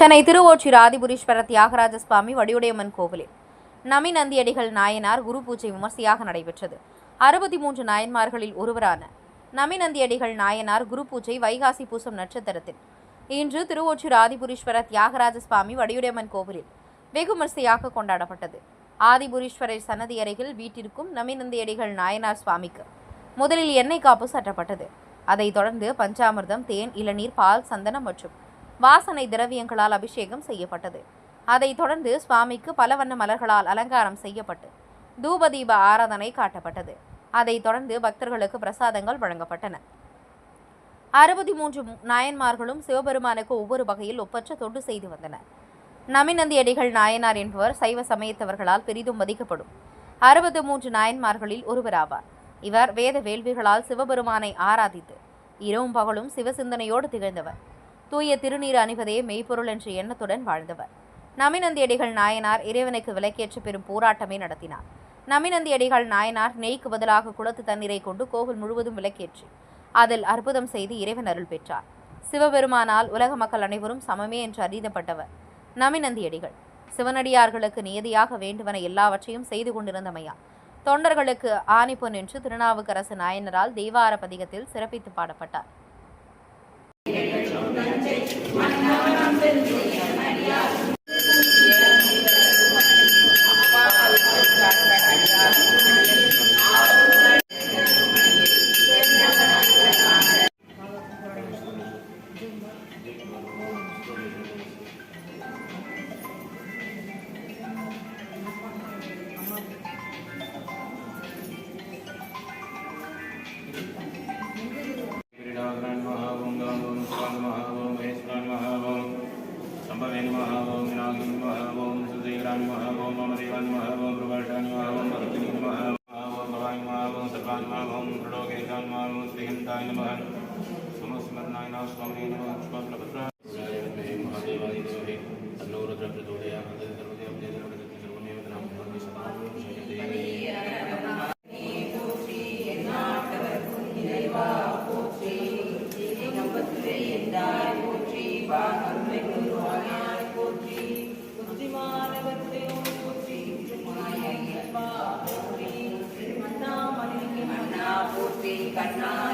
சென்னை திருவொற்றியூர் ஆதிபுரீஸ்வர தியாகராஜ சுவாமி வடிவுடையம்மன் கோவிலில். நமி நந்தியடிகள் நாயனார் குரு பூஜை விமர்சையாக நடைபெற்றது. அறுபத்தி மூன்று நாயன்மார்களில் ஒருவரான நமி நந்தியடிகள் நாயனார் குரு பூஜை வைகாசி பூசம் நட்சத்திரத்தில். இன்று திருவொற்றியூர் ஆதிபுரீஸ்வர தியாகராஜ சுவாமி வடிவுடையம்மன் கோவிலில் வெகு விமர்சையாக கொண்டாடப்பட்டது. ஆதிபுரீஸ்வரர் சன்னதி அருகில் வீட்டிற்கும் நமி நந்தியடிகள் நாயனார் சுவாமிக்கு முதலில் எண்ணெய் காப்பு சட்டப்பட்டது. அதைத் தொடர்ந்து பஞ்சாமிர்தம் தேன் இளநீர் பால் சந்தனம் மற்றும் வாசனை திரவியங்களால் அபிஷேகம் செய்யப்பட்டது. அதைத் தொடர்ந்து சுவாமிக்கு பல வண்ண மலர்களால் அலங்காரம் செய்யப்பட்டு தூபதீப ஆராதனை காட்டப்பட்டது. அதைத் தொடர்ந்து பக்தர்களுக்கு பிரசாதங்கள் வழங்கப்பட்டன. அறுபத்தி மூன்று நாயன்மார்களும் சிவபெருமானுக்கு ஒவ்வொரு வகையில் ஒப்பற்ற தொண்டு செய்து வந்தனர். நமிநந்தி அடிகள் நாயனார் என்பவர் சைவ சமயத்தவர்களால் பெரிதும் மதிக்கப்படும் அறுபத்து மூன்று நாயன்மார்களில் ஒருவராவார் இவர் வேத வேள்விகளால் சிவபெருமானை ஆராதித்து இரவும் பகலும் சிவசிந்தனையோடு திகழ்ந்தவர். தூய திருநீர் அணிவதே மெய்ப்பொருள் என்ற எண்ணத்துடன் வாழ்ந்தவர். நமிநந்தியடிகள் நாயனார் இறைவனுக்கு விலக்கேற்று பெரும் போராட்டமே நடத்தினார். நமிநந்தியடிகள் நாயனார் நெய்க்கு பதிலாக குளத்து தண்ணீரை கொண்டு கோவில் முழுவதும் விலக்கேற்றி அதில் அற்புதம் செய்து இறைவன் அருள் பெற்றார். சிவபெருமானால் உலக மக்கள் அனைவரும் சமமே என்று அறிந்தப்பட்டவர் நமிநந்தியடிகள் சிவனடியார்களுக்கு நியதியாக வேண்டுவன எல்லாவற்றையும் செய்து கொண்டிருந்தமையா தொண்டர்களுக்கு ஆணிப்பொன் என்று திருநாவுக்கரசு நாயனரால் தெய்வார பதிகத்தில் சிறப்பித்து பாடப்பட்டார். கிரீடாகரான் ஞானேந்திராய நம ஓம் விநாயகி நம ஓம் சுதேகரா நம ஓம் மமதேவா நம ஓம் பிரபாஷா நம ஓம் பகவதி நம ஓம் பவாய் நம ஓம் சர்வா நம ஓம் பிரலோகேஷா நம ஓம் ஸ்ரீகந்தாய நம சமஸ்மரணாய நம சுவாமி நம புஷ்பபத்ரா மகாதேவாதி தேவே அன்னோருத்ர பிரதோதயா சர்வதே அப்தே சர்வதே சர்வமேவ நாம் பவதி சதாம் சேதேவி போற்றி போற்றி போற்றி கண்ணா